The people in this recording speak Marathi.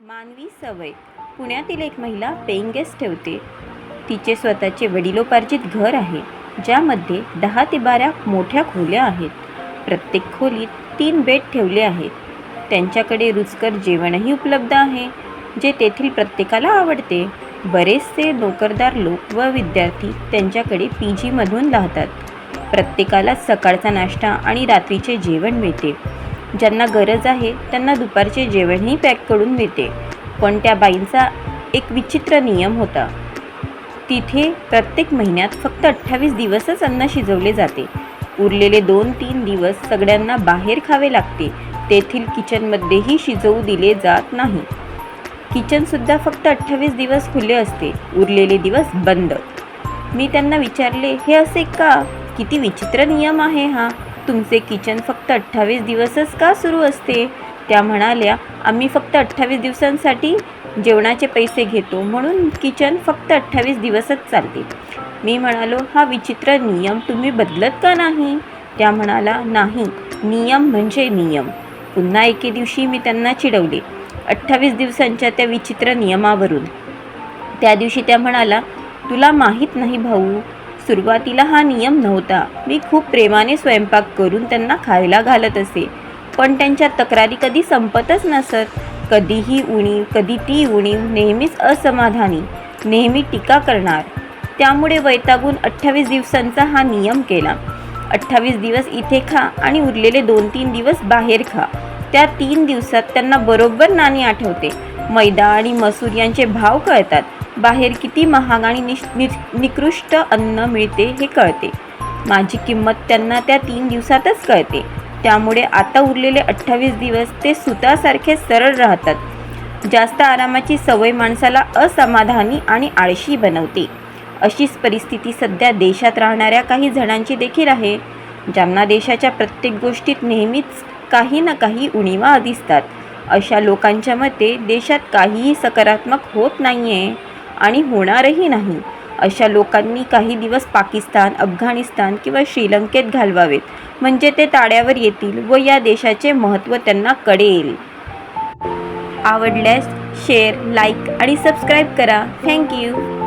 मानवी सवय. पुण्यातील एक महिला पेईंग गेस्ट ठेवते. तिचे स्वतःचे वडिलोपार्जित घर आहे ज्यामध्ये दहा ते बारा मोठ्या खोल्या आहेत. प्रत्येक खोलीत तीन बेड ठेवले आहेत. त्यांच्याकडे रुचकर जेवणही उपलब्ध आहे जे तेथील प्रत्येकाला आवडते. बरेचसे नोकरदार लोक व विद्यार्थी त्यांच्याकडे पी जीमधून राहतात. प्रत्येकाला सकाळचा नाश्ता आणि रात्रीचे जेवण मिळते. ज्यांना गरज आहे त्यांना दुपारचे जेवणही पॅक करून मिळते पण त्या बाईंचा एक विचित्र नियम होता. तिथे प्रत्येक महिन्यात फक्त अठ्ठावीस दिवसच अन्न शिजवले जाते. उरलेले दोन तीन दिवस सगळ्यांना बाहेर खावे लागते. तेथील किचनमध्येही शिजवू दिले जात नाही. किचनसुद्धा फक्त अठ्ठावीस दिवस खुले असते. उरलेले दिवस बंद. मी त्यांना विचारले हे असे का? किती विचित्र नियम आहे हा. तुमचे किचन फक्त अठ्ठावीस दिवसच का सुरू असते? त्या म्हणाल्या आम्ही फक्त अठ्ठावीस दिवसांसाठी जेवणाचे पैसे घेतो म्हणून किचन फक्त अठ्ठावीस दिवसच चालते. मी म्हणालो हा विचित्र नियम तुम्ही बदलत का नाही? त्या म्हणाला नाही नियम म्हणजे नियम. पुन्हा एके दिवशी मी त्यांना चिडवले अठ्ठावीस दिवसांच्या त्या विचित्र नियमावरून. त्या दिवशी त्या म्हणाला तुला माहीत नाही भाऊ सुरुवातीला हा नियम नव्हता. मी खूप प्रेमाने स्वयंपाक करून त्यांना खायला घालत असे. पण त्यांच्या तक्रारी कधी संपतच नसत कधीही उणीव कधी ती उणीव नेहमीच असमाधानी नेहमी टीका करणार. त्यामुळे वैतागून अठ्ठावीस दिवसांचा हा नियम केला. अठ्ठावीस दिवस इथे खा आणि उरलेले दोन तीन दिवस बाहेर खा. त्या तीन दिवसात त्यांना बरोबर नाणी आठवते. मैदा आणि मसूर यांचे भाव कळतात. बाहेर किती महाग आणि निश नि निकृष्ट अन्न मिळते हे कळते. माझी किंमत त्यांना त्या तीन दिवसातच कळते. त्यामुळे आता उरलेले अठ्ठावीस दिवस ते सुतासारखे सरळ राहतात. जास्त आरामाची सवय माणसाला असमाधानी आणि आळशी बनवते. अशीच परिस्थिती सध्या देशात राहणाऱ्या काही जणांची देखील आहे. ज्यांना देशाच्या प्रत्येक गोष्टीत नेहमीच काही ना काही उणीवा दिसतात. अशा लोकांच्या मते देशात काहीही सकारात्मक होत नाही आहे आणि होणारही नाही. अशा लोकांनी काही दिवस पाकिस्तान अफगाणिस्तान किंवा श्रीलंकेत घालवावेत. म्हणजे ते ताड्यावर येतील व या देशाचे महत्त्व त्यांना कळेल. आवडल्यास शेअर लाईक आणि सबस्क्राईब करा. Thank you